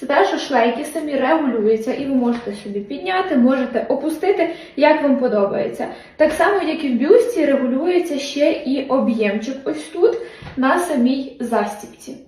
це те, що шлейки самі регулюються, і ви можете собі підняти, можете опустити, як вам подобається. Так само, як і в бюсті, регулюється ще і об'ємчик ось тут на самій застіпці.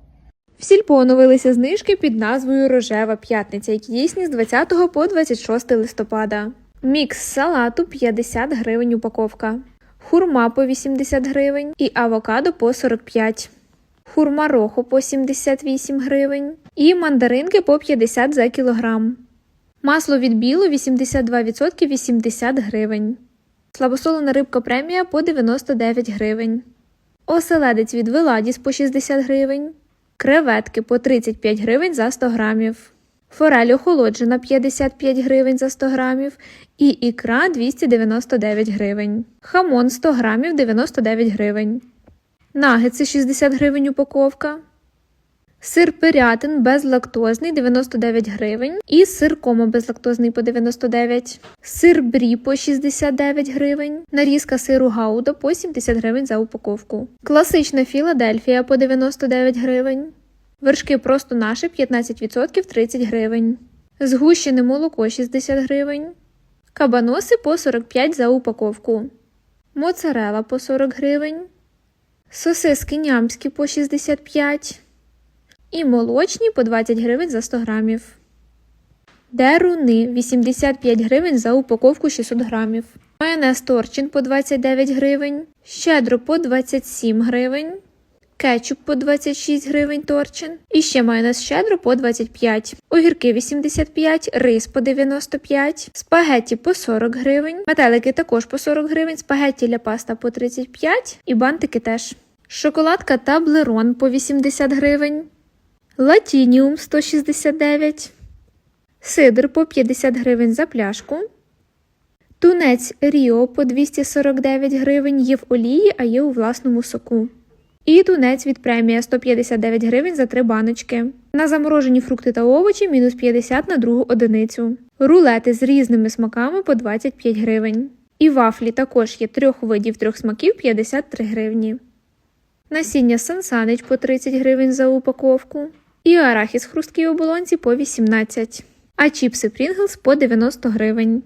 В сільпо оновилися знижки під назвою Рожева п'ятниця, які дійсні з 20 по 26 листопада. Мікс салату 50 гривень упаковка, хурма по 80 гривень і авокадо по 45, хурма рохо по 78 гривень і мандаринки по 50 за кілограм. Масло від білу 82% 80 гривень. Слабосолена рибка премія по 99 гривень. Оселедець від Веладіс по 60 гривень. Креветки по 35 гривень за 100 грамів. Форель охолоджена 55 гривень за 100 грамів. І ікра 299 гривень. Хамон 100 грамів 99 гривень. Нагетси 60 гривень упаковка. Сир пирятин безлактозний 99 гривень. І сир комо безлактозний по 99. Сир брі по 69 гривень. Нарізка сиру гауда по 70 гривень за упаковку. Класична Філадельфія по 99 гривень. Вершки просто наші 15% 30 гривень. Згущене молоко 60 гривень. Кабаноси по 45 за упаковку. Моцарела по 40 гривень. Сосиски нямські по 65 і молочні по 20 гривень за 100 грамів. Деруни 85 гривень за упаковку 600 грамів. Майонез торчин по 29 гривень. Щедро по 27 гривень. Кетчуп по 26 гривень торчин. І ще майонез щедро по 25. Огірки 85, рис по 95, спагетті по 40 гривень. Метелики також по 40 гривень, спагетті для паста по 35 і бантики теж. Шоколадка Таблерон по 80 гривень. Латініум 169, сидр по 50 гривень за пляшку, тунець Ріо по 249 гривень є в олії, а є у власному соку. І тунець від премія 159 гривень за три баночки. На заморожені фрукти та овочі мінус 50 на другу одиницю. Рулети з різними смаками по 25 гривень. І вафлі також є трьох видів трьох смаків 53 гривні. Насіння сансанич по 30 гривень за упаковку. І арахіс хрусткій оболонці по 18. А чіпси Pringles по 90 гривень.